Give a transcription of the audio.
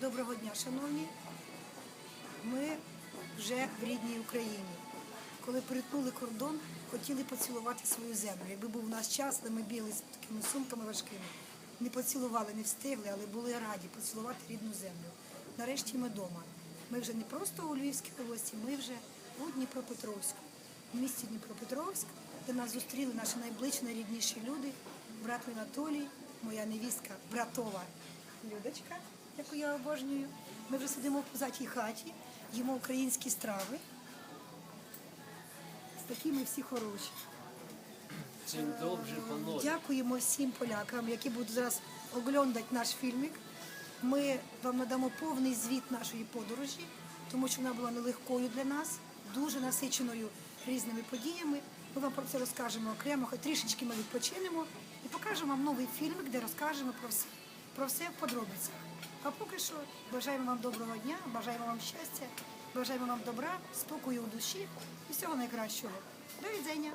Доброго дня, шановні. Ми вже в рідній Україні. Коли перетнули кордон, хотіли поцілувати свою землю. Якби був у нас час, ми бігли з такими сумками важкими. Не поцілували, не встигли, але були раді поцілувати рідну землю. Нарешті ми вдома. Ми вже не просто у Львівській області, ми вже у Дніпропетровську. В місті Дніпропетровськ, де нас зустріли наші найближчі, найрідніші люди, брат Анатолій, моя невістка, братова Людочка, яку я обожнюю. Ми вже сидимо в позатій хаті, їмо українські страви. З такі ми всі хороші. Dzień dobry panowie. Дякуємо всім полякам, які будуть зараз оглядати наш фільмик. Ми вам надамо повний звіт нашої подорожі, тому що вона була нелегкою для нас, дуже насиченою різними подіями. Ми вам про це розкажемо окремо, хоч трішечки ми відпочинемо і покажемо вам новий фільмик, де розкажемо про все, про все в подробицях. А поки що бажаємо вам доброго дня, бажаємо вам щастя, бажаємо вам добра, спокою у душі і всього найкращого. До відзення!